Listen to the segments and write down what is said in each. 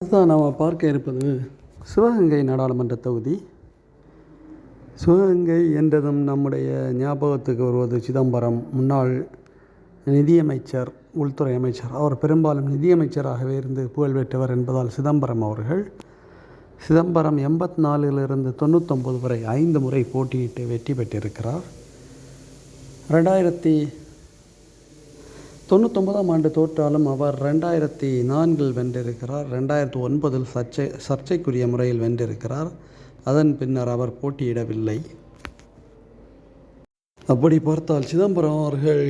அதுதான் நாம் பார்க்க இருப்பது சிவகங்கை நாடாளுமன்ற தொகுதி. சிவகங்கை என்றதும் நம்முடைய ஞாபகத்துக்கு வருவது சிதம்பரம். முன்னாள் நிதியமைச்சர் உள்துறை அமைச்சர். அவர் பெரும்பாலும் நிதியமைச்சராகவே இருந்து புகழ் பெற்றவர் என்பதால் சிதம்பரம் அவர்கள். சிதம்பரம் எண்பத்தி நாலிலிருந்து தொண்ணூத்தொம்பது வரை ஐந்து முறை போட்டியிட்டு வெற்றி பெற்றிருக்கிறார். ரெண்டாயிரத்தி தொண்ணூத்தொன்பதாம் ஆண்டு தோற்றாலும் அவர் ரெண்டாயிரத்தி நான்கில் வென்றிருக்கிறார் ரெண்டாயிரத்தி ஒன்பதில் சர்ச்சை சர்ச்சைக்குரிய முறையில் வென்றிருக்கிறார். அதன் பின்னர் அவர் போட்டியிடவில்லை. அப்படி பார்த்தால் சிதம்பரம் அவர்கள்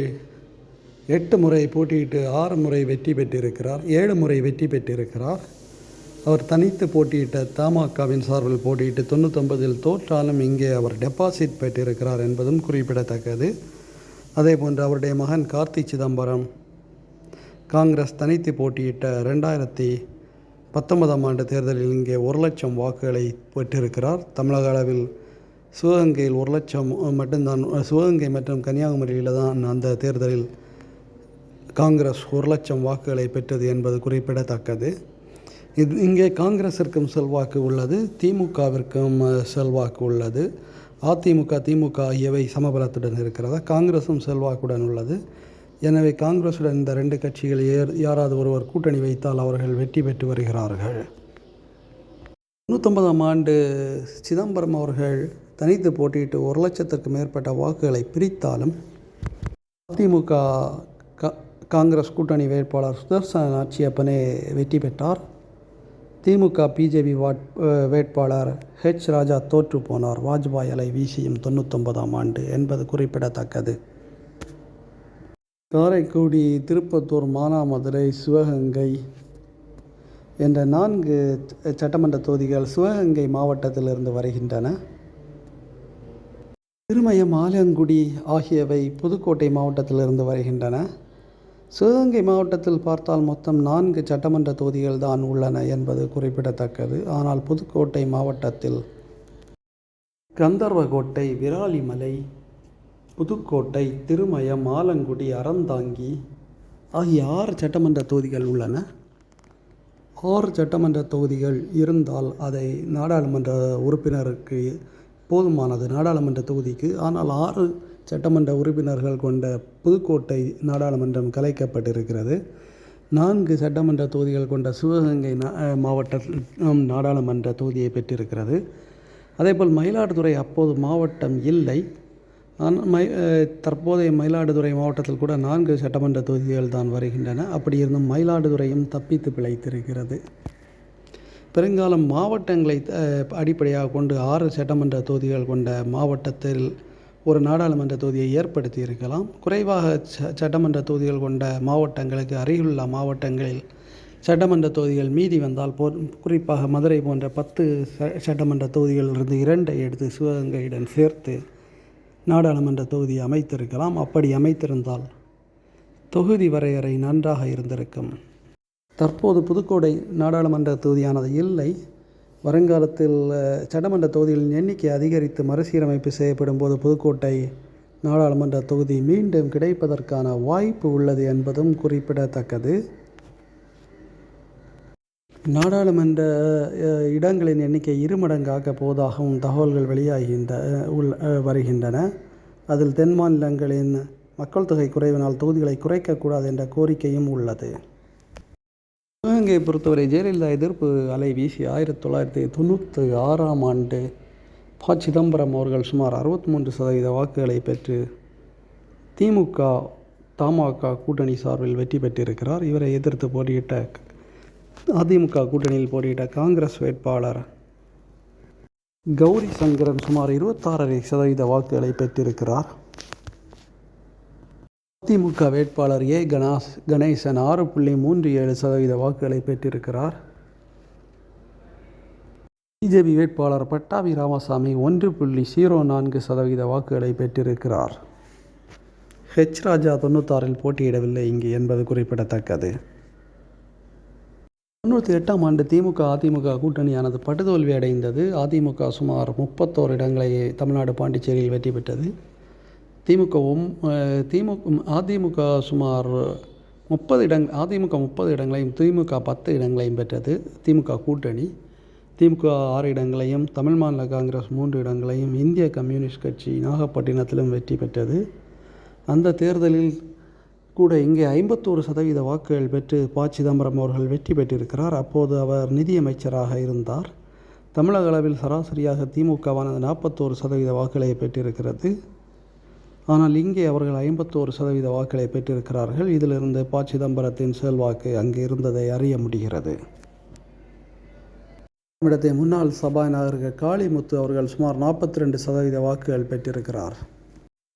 எட்டு முறை போட்டியிட்டு ஆறு முறை வெற்றி பெற்றிருக்கிறார் ஏழு முறை வெற்றி பெற்றிருக்கிறார். அவர் தனித்து போட்டியிட்ட தமாகவின் சார்பில் போட்டியிட்டு தொண்ணூத்தொன்பதில் தோற்றாலும் இங்கே அவர் டெபாசிட் பெற்றிருக்கிறார் என்பதும் குறிப்பிடத்தக்கது. அதே போன்று அவருடைய மகன் கார்த்தி சிதம்பரம் காங்கிரஸ் தனித்து போட்டியிட்ட ரெண்டாயிரத்தி பத்தொன்பதாம் ஆண்டு தேர்தலில் இங்கே ஒரு லட்சம் வாக்குகளை பெற்றிருக்கிறார். தமிழக அளவில் சிவகங்கையில் ஒரு லட்சம் மட்டும்தான் சிவகங்கை மற்றும் கன்னியாகுமரியில் தான் அந்த தேர்தலில் காங்கிரஸ் ஒரு லட்சம் வாக்குகளை பெற்றது என்பது குறிப்பிடத்தக்கது. இது இங்கே காங்கிரஸிற்கும் செல்வாக்கு உள்ளது திமுகவிற்கும் செல்வாக்கு உள்ளது. அதிமுக திமுக ஆகியவை சமபலத்துடன் இருக்கிறதா? காங்கிரஸும் செல்வாக்குடன் உள்ளது. எனவே காங்கிரஸுடன் இந்த ரெண்டு கட்சிகள் யாராவது ஒருவர் கூட்டணி வைத்தால் அவர்கள் வெற்றி பெற்று வருகிறார்கள். தொண்ணூத்தொன்பதாம் ஆண்டு சிதம்பரம் அவர்கள் தனித்து போட்டியிட்டு ஒரு லட்சத்திற்கு மேற்பட்ட வாக்குகளை பிரித்தாலும் அதிமுக காங்கிரஸ் கூட்டணி வேட்பாளர் சுதர்சன நாச்சியப்பனே வெற்றி பெற்றார். திமுக பிஜேபி வாட் வேட்பாளர் ஹெச் ராஜா தோற்று போனார். வாஜ்பாய் அலை வீசியும் தொண்ணூத்தொன்பதாம் ஆண்டு என்பது குறிப்பிடத்தக்கது. காரைக்குடி திருப்பத்தூர் மானாமதுரை சிவகங்கை என்ற நான்கு சட்டமன்ற தொகுதிகள் சிவகங்கை மாவட்டத்திலிருந்து வருகின்றன. திருமயம் ஆலங்குடி ஆகியவை புதுக்கோட்டை மாவட்டத்திலிருந்து வருகின்றன. சிவகங்கை மாவட்டத்தில் பார்த்தால் மொத்தம் நான்கு சட்டமன்ற தொகுதிகள் தான் உள்ளன என்பது குறிப்பிடத்தக்கது. ஆனால் புதுக்கோட்டை மாவட்டத்தில் கந்தர்வகோட்டை விராலிமலை புதுக்கோட்டை திருமயம் ஆலங்குடி அறந்தாங்கி ஆகிய ஆறு சட்டமன்ற தொகுதிகள் உள்ளன. ஆறு சட்டமன்ற தொகுதிகள் இருந்தால் அதை நாடாளுமன்ற உறுப்பினருக்கு போதுமானது. நாடாளுமன்ற தொகுதிக்கு ஆனால் ஆறு சட்டமன்ற உறுப்பினர்கள் கொண்ட புதுக்கோட்டை நாடாளுமன்றம் கலைக்கப்பட்டிருக்கிறது. நான்கு சட்டமன்ற தொகுதிகள் கொண்ட சிவகங்கை மாவட்ட நாடாளுமன்ற தொகுதியை பெற்றிருக்கிறது. அதேபோல் மயிலாடுதுறை அப்போது மாவட்டம் இல்லை. ஆனால் மை தற்போதைய மயிலாடுதுறை மாவட்டத்தில் கூட நான்கு சட்டமன்ற தொகுதிகள் தான் வருகின்றன. அப்படி இருந்தும் மயிலாடுதுறையும் தப்பித்து பிழைத்திருக்கிறது. பெருங்காலம் மாவட்டங்களை அடிப்படையாக கொண்டு ஆறு சட்டமன்ற தொகுதிகள் கொண்ட மாவட்டத்தில் ஒரு நாடாளுமன்ற தொகுதியை ஏற்படுத்தி இருக்கலாம். குறைவாக ச சட்டமன்ற தொகுதிகள் கொண்ட மாவட்டங்களுக்கு அருகிலுள்ள மாவட்டங்களில் சட்டமன்ற தொகுதிகள் மீதி வந்தால் போ குறிப்பாக மதுரை போன்ற பத்து ச சட்டமன்ற தொகுதிகளிலிருந்து இரண்டை எடுத்து சிவகங்கையுடன் சேர்த்து நாடாளுமன்ற தொகுதி அமைத்திருக்கலாம். அப்படி அமைத்திருந்தால் தொகுதி வரையறை நன்றாக இருந்திருக்கும். தற்போது புதுக்கோடை நாடாளுமன்ற தொகுதியானது இல்லை. வருங்காலத்தில் சட்டமன்ற தொகுதிகளின் எண்ணிக்கை அதிகரித்து மறுசீரமைப்பு செய்யப்படும் போது புதுக்கோட்டை நாடாளுமன்ற தொகுதி மீண்டும் கிடைப்பதற்கான வாய்ப்பு உள்ளது என்பதும் குறிப்பிடத்தக்கது. நாடாளுமன்ற இடங்களின் எண்ணிக்கை இருமடங்காக போவதாகவும் தகவல்கள் வெளியாகின்ற உள் வருகின்றன. அதில் தென் மாநிலங்களின் மக்கள் தொகை குறைவினால் தொகுதிகளை குறைக்கக்கூடாது என்ற கோரிக்கையும் உள்ளது. சிவகங்கையை பொறுத்தவரை ஜெயலலிதா எதிர்ப்பு அலை வீசி ஆயிரத்தி தொள்ளாயிரத்தி தொண்ணூற்றி ஆறாம் ஆண்டு ப சிதம்பரம் அவர்கள் சுமார் அறுபத்தி மூன்று சதவீத வாக்குகளை பெற்று திமுக தமாக கூட்டணி சார்பில் வெற்றி பெற்றிருக்கிறார். இவரை எதிர்த்து போட்டியிட்ட அதிமுக கூட்டணியில் போட்டியிட்ட காங்கிரஸ் வேட்பாளர் கௌரி சங்கரன் சுமார் இருபத்தாறரை சதவீத வாக்குகளை பெற்றிருக்கிறார். அதிமுக வேட்பாளர் ஏ. கணாஸ் கணேசன் ஆறு புள்ளி மூன்று ஏழு சதவீத வாக்குகளை பெற்றிருக்கிறார். பிஜேபி வேட்பாளர் பட்டாபி ராமசாமி ஒன்று புள்ளி ஜீரோ நான்கு சதவீத வாக்குகளை பெற்றிருக்கிறார். ஹெச். ராஜா தொண்ணூத்தாறில் போட்டியிடவில்லை இங்கு என்பது குறிப்பிடத்தக்கது. தொண்ணூற்றி எட்டாம் ஆண்டு திமுக அதிமுக கூட்டணியானது படுதோல்வி அடைந்தது அதிமுக சுமார் முப்பத்தோரு இடங்களை தமிழ்நாடு பாண்டிச்சேரியில் வெற்றி பெற்றது. திமுகவும் திமுக அதிமுக சுமார் முப்பது இடங் அதிமுக முப்பது இடங்களையும் திமுக பத்து இடங்களையும் பெற்றது. திமுக கூட்டணி. திமுக ஆறு இடங்களையும் தமிழ் மாநில காங்கிரஸ் மூன்று இடங்களையும் இந்திய கம்யூனிஸ்ட் கட்சி நாகப்பட்டினத்திலும் வெற்றி பெற்றது. அந்த தேர்தலில் கூட இங்கே ஐம்பத்தோரு சதவீத வாக்குகள் பெற்று ப. சிதம்பரம் அவர்கள் வெற்றி பெற்றிருக்கிறார். அப்போது அவர் நிதியமைச்சராக இருந்தார். தமிழக அளவில் சராசரியாக திமுகவானது நாற்பத்தோரு சதவீத வாக்குகளை பெற்றிருக்கிறது. ஆனால் இங்கே அவர்கள் ஐம்பத்தோரு சதவீத வாக்குகளை பெற்றிருக்கிறார்கள். இதிலிருந்து ப. சிதம்பரத்தின் செல்வாக்கு அங்கே இருந்ததை அறிய முடிகிறது. தமிழகத்தை முன்னாள் சபாநாயகர் காளிமுத்து அவர்கள் சுமார் நாற்பத்தி ரெண்டு சதவீத வாக்குகள் பெற்றிருக்கிறார்.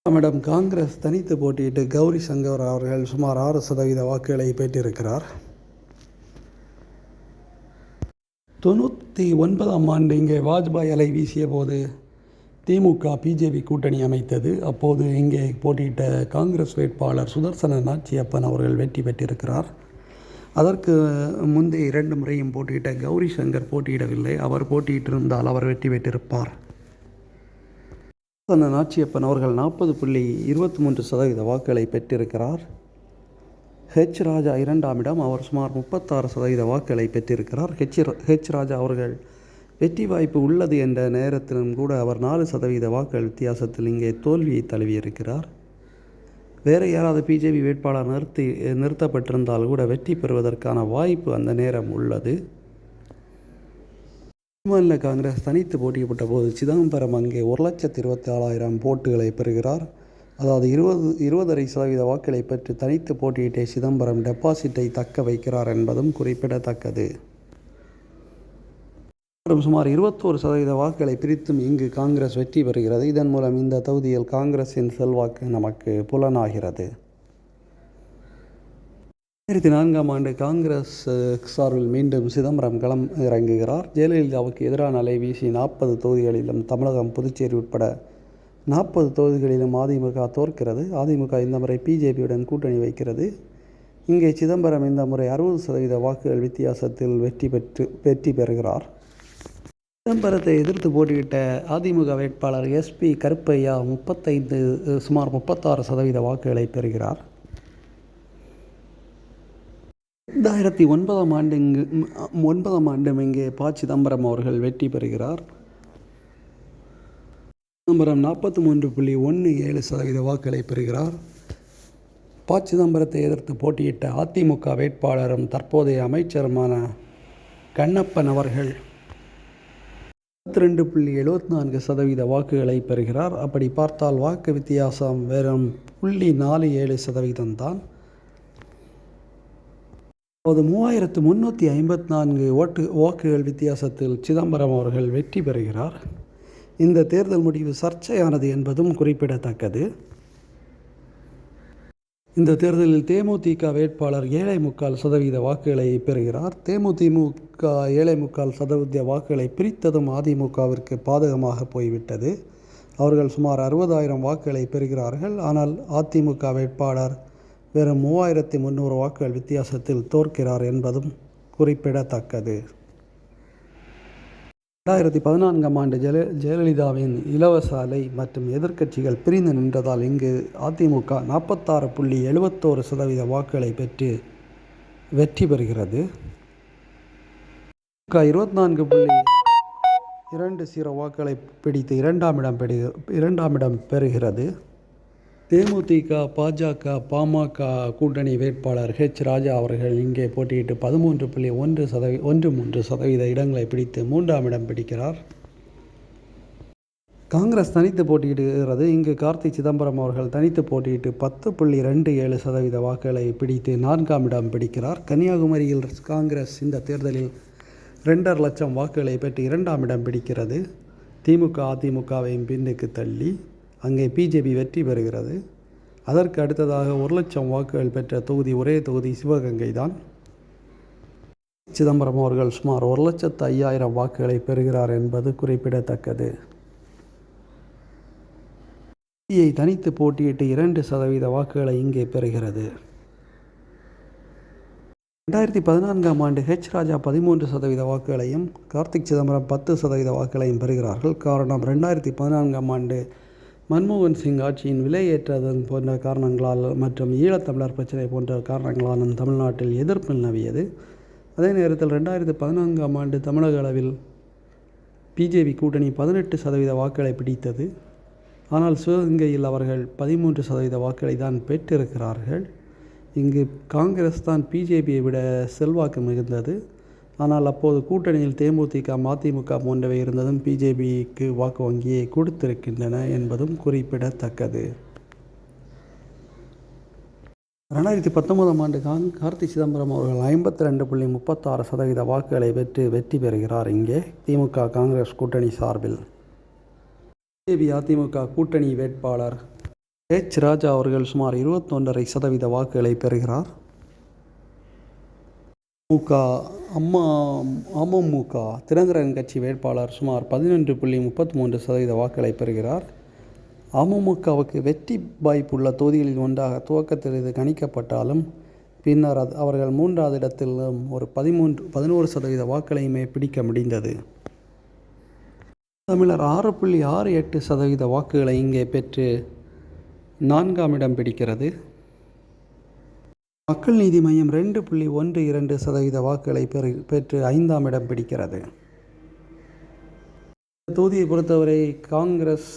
நம்மிடம் காங்கிரஸ் தனித்து போட்டியிட்டு கௌரி சங்கர் அவர்கள் சுமார் ஆறு சதவீத வாக்குகளை பெற்றிருக்கிறார். தொண்ணூற்றி ஒன்பதாம் ஆண்டு இங்கே வாஜ்பாய் அலை வீசிய போது திமுக பிஜேபி கூட்டணி அமைத்தது. அப்போது இங்கே போட்டியிட்ட காங்கிரஸ் வேட்பாளர் சுதர்சன நாச்சியப்பன் அவர்கள் வெற்றி பெற்றிருக்கிறார். அதற்கு முந்தைய இரண்டு முறையும் போட்டியிட்ட கௌரி சங்கர் போட்டியிடவில்லை. அவர் போட்டியிட்டிருந்தால் அவர் வெற்றி பெற்றிருப்பார். சுதர்சன நாச்சியப்பன் அவர்கள் நாற்பது புள்ளி இருபத்தி மூன்று சதவீத வாக்குகளை பெற்றிருக்கிறார். ஹெச் ராஜா இரண்டாம் இடம். அவர் சுமார் முப்பத்தாறு சதவீத வாக்குகளை பெற்றிருக்கிறார். ஹெச் ஹெச் ராஜா அவர்கள் வெற்றி வாய்ப்பு உள்ளது என்ற நேரத்திலும் கூட அவர் நாலு சதவீத வாக்குகள் வித்தியாசத்தில் இங்கே தோல்வியை தழுவியிருக்கிறார். வேறு யாராவது பிஜேபி வேட்பாளர் நிறுத்தி நிறுத்தப்பட்டிருந்தால் கூட வெற்றி பெறுவதற்கான வாய்ப்பு அந்த நேரம் உள்ளது. மாநில காங்கிரஸ் தனித்து போட்டியிட்ட போது சிதம்பரம் அங்கே ஒரு லட்சத்து இருபத்தி ஆறாயிரம் போட்டுகளை பெறுகிறார். அதாவது இருபது இருபதரை சதவீத வாக்குகளை பெற்று தனித்து போட்டியிட்ட சிதம்பரம் டெபாசிட்டை தக்க வைக்கிறார் என்பதும் குறிப்பிடத்தக்கது. மற்றும் சுமார் இருபத்தோரு சதவீத வாக்குகளை பிரித்தும் இங்கு காங்கிரஸ் வெற்றி பெறுகிறது. இதன் மூலம் இந்த தொகுதியில் காங்கிரஸின் செல்வாக்கு நமக்கு புலனாகிறது. ரெண்டாயிரத்தி நான்காம் ஆண்டு காங்கிரஸ் சார்பில் மீண்டும் சிதம்பரம் களம் இறங்குகிறார். ஜெயலலிதாவுக்கு எதிரான அலை வீசி நாற்பது தொகுதிகளிலும் தமிழகம் புதுச்சேரி உட்பட நாற்பது தொகுதிகளிலும் அதிமுக தோற்கிறது. அதிமுக இந்த முறை பிஜேபியுடன் கூட்டணி வைக்கிறது. இங்கே சிதம்பரம் இந்த முறை அறுபது சதவீத வாக்குகள் வித்தியாசத்தில் வெற்றி பெற்று வெற்றி பெறுகிறார். சிதம்பரத்தை எதிர்த்து போட்டியிட்ட அதிமுக வேட்பாளர் எஸ்பி கருப்பையா முப்பத்தைந்து சுமார் முப்பத்தாறு சதவீத வாக்குகளை பெறுகிறார். ரெண்டாயிரத்தி ஒன்பதாம் ஆண்டு இங்கு ஒன்பதாம் ஆண்டும் இங்கே ப. சிதம்பரம் அவர்கள் வெற்றி பெறுகிறார். சிதம்பரம் நாற்பத்தி மூன்று புள்ளி ஒன்று ஏழு சதவீத வாக்குகளை பெறுகிறார். ப. சிதம்பரத்தை எதிர்த்து போட்டியிட்ட அதிமுக வேட்பாளரும் தற்போதைய அமைச்சருமான கண்ணப்பன் அவர்கள் முப்பத்தி ரெண்டு புள்ளி எழுபத்தி நான்கு சதவீத வாக்குகளை பெறுகிறார். அப்படி பார்த்தால் வாக்கு வித்தியாசம் வெறும் புள்ளி நாலு ஏழு சதவீதம் தான். அப்போது மூவாயிரத்து முந்நூற்றி ஐம்பத்தி நான்கு ஓட்டு வாக்குகள் வித்தியாசத்தில் சிதம்பரம் அவர்கள் வெற்றி பெறுகிறார். இந்த தேர்தல் முடிவு சர்ச்சையானது என்பதும் குறிப்பிடத்தக்கது. இந்த தேர்தலில் தேமுதிக வேட்பாளர் ஏழை முக்கால் சதவீத வாக்குகளை பெறுகிறார். தேமுதிமுக ஏழை முக்கால் சதவீத வாக்குகளை பிரித்ததும் அதிமுகவிற்கு பாதகமாக போய்விட்டது. அவர்கள் சுமார் அறுபதாயிரம் வாக்குகளை பெறுகிறார்கள். ஆனால் அதிமுக வேட்பாளர் வெறும் மூவாயிரத்தி முந்நூறு வாக்குகள் வித்தியாசத்தில் தோற்கிறார் என்பதும் குறிப்பிடத்தக்கது. ரெண்டாயிரத்தி பதினான்காம் ஆண்டு ஜெய ஜெயலலிதாவின் இலவச அலை மற்றும் எதிர்க்கட்சிகள் பிரிந்து நின்றதால் இங்கு அதிமுக நாற்பத்தாறு புள்ளி எழுபத்தோரு சதவீத வாக்குகளை பெற்று வெற்றி பெறுகிறது. இருபத்தி நான்கு புள்ளி இரண்டு சீரோ வாக்குகளை பிடித்து இரண்டாம் இடம் பெறு இரண்டாம் இடம் பெறுகிறது. தேமுதிக பாஜக பாமக கூட்டணி வேட்பாளர் ஹெச் ராஜா அவர்கள் இங்கே போட்டியிட்டு பதிமூன்று புள்ளி ஒன்று சதவீ ஒன்று மூன்று சதவீத இடங்களை பிடித்து மூன்றாம் இடம் பிடிக்கிறார். காங்கிரஸ் தனித்து போட்டியிடுகிறது. இங்கு கார்த்தி சிதம்பரம் அவர்கள் தனித்து போட்டியிட்டு பத்து புள்ளி ரெண்டு ஏழு சதவீத வாக்குகளை பிடித்து நான்காம் இடம் பிடிக்கிறார். கன்னியாகுமரியில் காங்கிரஸ் இந்த தேர்தலில் ரெண்டரை லட்சம் வாக்குகளை பெற்று இரண்டாம் இடம் பிடிக்கிறது. திமுக அதிமுகவையும் பின்னுக்கு தள்ளி. அங்கே பிஜேபி வெற்றி பெறுகிறது. அதற்கு அடுத்ததாக ஒரு லட்சம் வாக்குகள் பெற்ற தொகுதி ஒரே தொகுதி சிவகங்கை தான். சிதம்பரம் அவர்கள் சுமார் ஒரு லட்சத்து ஐயாயிரம் வாக்குகளை பெறுகிறார் என்பது குறிப்பிடத்தக்கது. தனித்து போட்டியிட்டு இரண்டு சதவீத வாக்குகளை இங்கே பெறுகிறது. ரெண்டாயிரத்தி பதினான்காம் ஆண்டு ஹெச் ராஜா பதிமூன்று சதவீத வாக்குகளையும் கார்த்திக் சிதம்பரம் பத்து சதவீத வாக்குகளையும் பெறுகிறார்கள். காரணம் ரெண்டாயிரத்தி பதினான்காம் ஆண்டு மன்மோகன் சிங் ஆட்சியின் விலையேற்றதன் போன்ற காரணங்களால் மற்றும் ஈழத்தமிழர் பிரச்சனை போன்ற காரணங்களாலும் தமிழ்நாட்டில் எதிர்ப்பு நிலவியது. அதே நேரத்தில் ரெண்டாயிரத்தி பதினான்காம் ஆண்டு தமிழக அளவில் பிஜேபி கூட்டணி பதினெட்டு சதவீத வாக்குகளை பிடித்தது. ஆனால் சிவகங்கையில் அவர்கள் பதிமூன்று சதவீத வாக்குகளை தான் பெற்றிருக்கிறார்கள். இங்கு காங்கிரஸ் தான் பிஜேபியை விட செல்வாக்கு மிகுந்தது. ஆனால் அப்போது கூட்டணியில் தேமுதிக மதிமுக போன்றவை இருந்ததும் பிஜேபிக்கு வாக்கு வங்கியை கொடுத்திருக்கின்றன என்பதும் குறிப்பிடத்தக்கது. ரெண்டாயிரத்தி பத்தொன்பதாம் ஆண்டு காங் கார்த்தி சிதம்பரம் அவர்கள் ஐம்பத்தி ரெண்டு புள்ளி முப்பத்தாறு சதவீத வாக்குகளை பெற்று வெற்றி பெறுகிறார். இங்கே திமுக காங்கிரஸ் கூட்டணி சார்பில். பிஜேபி அதிமுக கூட்டணி வேட்பாளர் ஹெச் ராஜா அவர்கள் சுமார் இருபத்தொன்றரை சதவீத வாக்குகளை பெறுகிறார். திமுக அம்மா அமமுக தினகரன் கட்சி வேட்பாளர் சுமார் பதினொன்று புள்ளி முப்பத்தி மூன்று சதவீத வாக்குகளை பெறுகிறார். அமமுகவுக்கு வெற்றி வாய்ப்புள்ள தொகுதிகளில் ஒன்றாக துவக்கத்தில் இது கணிக்கப்பட்டாலும் பின்னர் அது அவர்கள் மூன்றாவது இடத்திலும் ஒரு பதிமூன்று பதினோரு சதவீத வாக்குகளையுமே பிடிக்க முடிந்தது. தமிழர் ஆறு புள்ளி ஆறு எட்டு சதவீத வாக்குகளை இங்கே பெற்று நான்காம் இடம் பிடிக்கிறது. மக்கள் நீதி மையம் ரெண்டு புள்ளி ஒன்று இரண்டு சதவீத வாக்குகளை பெறு பெற்று ஐந்தாம் இடம் பிடிக்கிறது. இந்த தொகுதியை பொறுத்தவரை காங்கிரஸ்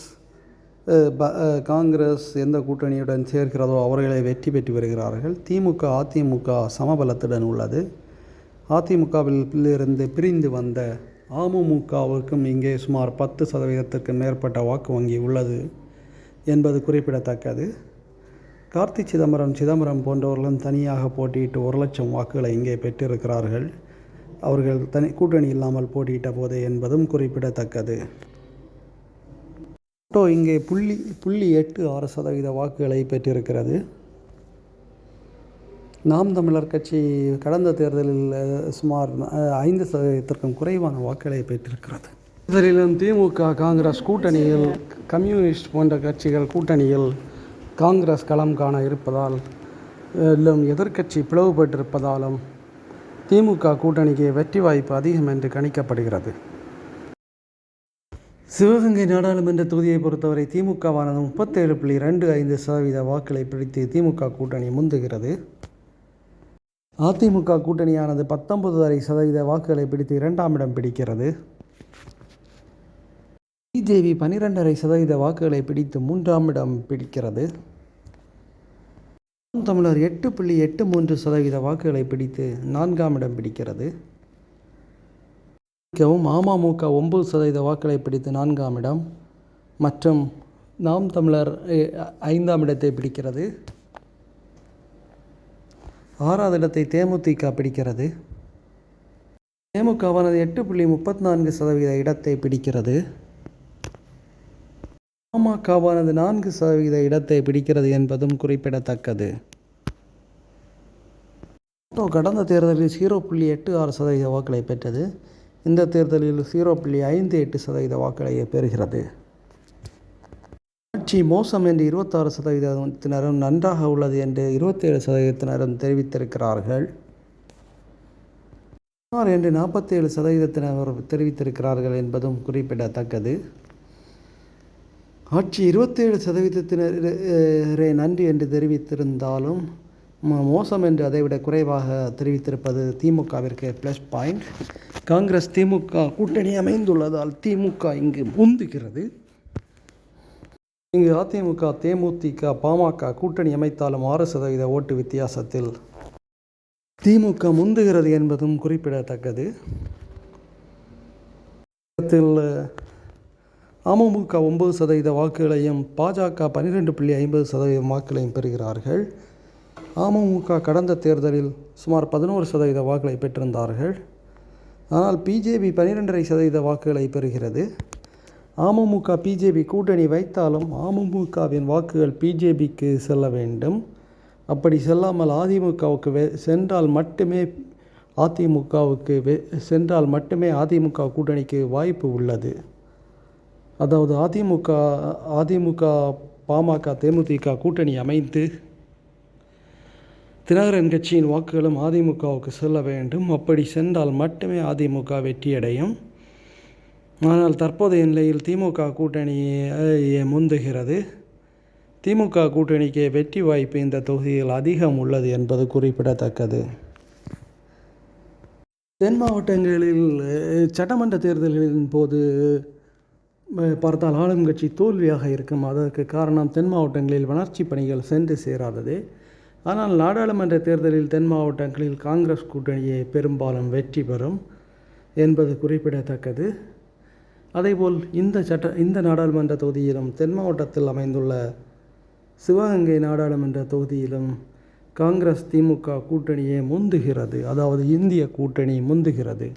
காங்கிரஸ் எந்த கூட்டணியுடன் சேர்க்கிறதோ அவர்களை வெற்றி பெற்று வருகிறார்கள். திமுக அதிமுக சமபலத்துடன் உள்ளது. அதிமுகவில் இருந்து பிரிந்து வந்த அமமுகவிற்கும் இங்கே சுமார் பத்து சதவீதத்திற்கு மேற்பட்ட வாக்கு வங்கி உள்ளது என்பது குறிப்பிடத்தக்கது. கார்த்தி சிதம்பரம் சிதம்பரம் போன்றவர்களும் தனியாக போட்டியிட்டு ஒரு லட்சம் வாக்குகளை இங்கே பெற்றிருக்கிறார்கள். அவர்கள் தனி கூட்டணி இல்லாமல் போட்டியிட்ட போதே என்பதும் குறிப்பிடத்தக்கது. ஆட்டோ இங்கே புள்ளி புள்ளி எட்டு ஆறு சதவீத வாக்குகளை பெற்றிருக்கிறது. நாம் தமிழர் கட்சி கடந்த தேர்தலில் சுமார் ஐந்து சதவீதத்திற்கும் குறைவான வாக்குகளை பெற்றிருக்கிறது. தேர்தலிலும் திமுக காங்கிரஸ் கூட்டணியில் கம்யூனிஸ்ட் போன்ற கட்சிகள் கூட்டணியில் காங்கிரஸ் களம் காண இருப்பதால் மேலும் எதிர்க்கட்சி பிளவுபட்டிருப்பதாலும் திமுக கூட்டணிக்கு வெற்றி வாய்ப்பு அதிகம் என்று கணிக்கப்படுகிறது. சிவகங்கை நாடாளுமன்ற தொகுதியை பொறுத்தவரை திமுகவானது முப்பத்தேழு புள்ளி ரெண்டு ஐந்து சதவீத வாக்குகளை பிடித்து திமுக கூட்டணி முந்துகிறது. அதிமுக கூட்டணியானது பத்தொன்பது அரை சதவீத வாக்குகளை பிடித்து இரண்டாம் இடம் பிடிக்கிறது. பிஜேபி பன்னிரெண்டரை சதவீத வாக்குகளை பிடித்து மூன்றாம் இடம் பிடிக்கிறது. நாம் தமிழர் எட்டு புள்ளி எட்டு மூன்று சதவீத வாக்குகளை பிடித்து நான்காம் இடம் பிடிக்கிறது. மிகவும் அமமுக ஒன்பது சதவீத வாக்குகளை பிடித்து நான்காம் இடம். மற்றும் நாம் தமிழர் ஐந்தாம் இடத்தை பிடிக்கிறது. ஆறாவது இடத்தை தேமுதிக பிடிக்கிறது. தேமுகவானது எட்டு புள்ளி முப்பத்தி நான்கு சதவீத இடத்தை பிடிக்கிறது. பாமகவானது நான்கு சதவீத இடத்தை பிடிக்கிறது என்பதும் குறிப்பிடத்தக்கது. கடந்த தேர்தலில் ஜீரோ புள்ளி எட்டு ஆறு சதவீத வாக்களை பெற்றது. இந்த தேர்தலில் ஜீரோ புள்ளி ஐந்து எட்டு சதவீத வாக்களை பெறுகிறது. ஆட்சி மோசம் என்று இருபத்தாறு சதவீதத்தினரும் நன்றாக உள்ளது என்று இருபத்தேழு சதவீதத்தினரும் தெரிவித்திருக்கிறார்கள். சுமார் என்று நாற்பத்தேழு சதவீதத்தினர் தெரிவித்திருக்கிறார்கள் என்பதும் குறிப்பிடத்தக்கது. ஆட்சி இருபத்தேழு சதவீதத்தினரே நன்றி என்று தெரிவித்திருந்தாலும் மோசம் என்று அதைவிட குறைவாக தெரிவித்திருப்பது திமுகவிற்கு ப்ளஸ் பாயிண்ட் காங்கிரஸ் திமுக கூட்டணி அமைந்துள்ளதால் திமுக இங்கு முந்துகிறது. இங்கு அதிமுக தேமுதிக பாமக கூட்டணி அமைத்தாலும் ஆறு சதவீத ஓட்டு வித்தியாசத்தில் திமுக முந்துகிறது என்பதும் குறிப்பிடத்தக்கது. அமமுக ஒன்பது சதவீத வாக்குகளையும் பாஜக பன்னிரெண்டு புள்ளி ஐம்பது சதவீதம் வாக்குகளையும் பெறுகிறார்கள். அமமுக கடந்த தேர்தலில் சுமார் பதினோரு சதவீத வாக்குகளை பெற்றிருந்தார்கள். ஆனால் பிஜேபி பன்னிரெண்டரை சதவீத வாக்குகளை பெறுகிறது. அமமுக பிஜேபி கூட்டணி வைத்தாலும் அமமுகவின் வாக்குகள் பிஜேபிக்கு செல்ல வேண்டும். அப்படி செல்லாமல் அதிமுகவுக்கு வெ சென்றால் மட்டுமே அதிமுகவுக்கு வெ சென்றால் மட்டுமே அதிமுக கூட்டணிக்கு வாய்ப்பு உள்ளது. அதாவது அதிமுக அதிமுக பாமக தேமுதிக கூட்டணி அமைத்து தினகரன் கட்சியின் வாக்குகளும் அதிமுகவுக்கு செல்ல வேண்டும். அப்படி சென்றால் மட்டுமே அதிமுக வெற்றியடையும். ஆனால் தற்போதைய நிலையில் திமுக கூட்டணி முந்துகிறது. திமுக கூட்டணிக்கு வெற்றி வாய்ப்பு இந்த தொகுதியில் அதிகம் உள்ளது என்பது குறிப்பிடத்தக்கது. தென் மாவட்டங்களில் சட்டமன்ற தேர்தல்களின் போது பார்த்தால் ஆளும் கட்சி தோல்வியாக இருக்கும். அதற்கு காரணம் தென் மாவட்டங்களில் வளர்ச்சிப் பணிகள் சென்று சேராதது. ஆனால் நாடாளுமன்ற தேர்தலில் தென் மாவட்டங்களில் காங்கிரஸ் கூட்டணியே பெரும்பாலும் வெற்றி பெறும் என்பது குறிப்பிடத்தக்கது. அதேபோல் இந்த சட்ட இந்த நாடாளுமன்ற தொகுதியிலும் தென் மாவட்டத்தில் அமைந்துள்ள சிவகங்கை நாடாளுமன்ற தொகுதியிலும் காங்கிரஸ் திமுக கூட்டணியே முந்துகிறது. அதாவது இந்திய கூட்டணி முந்துகிறது.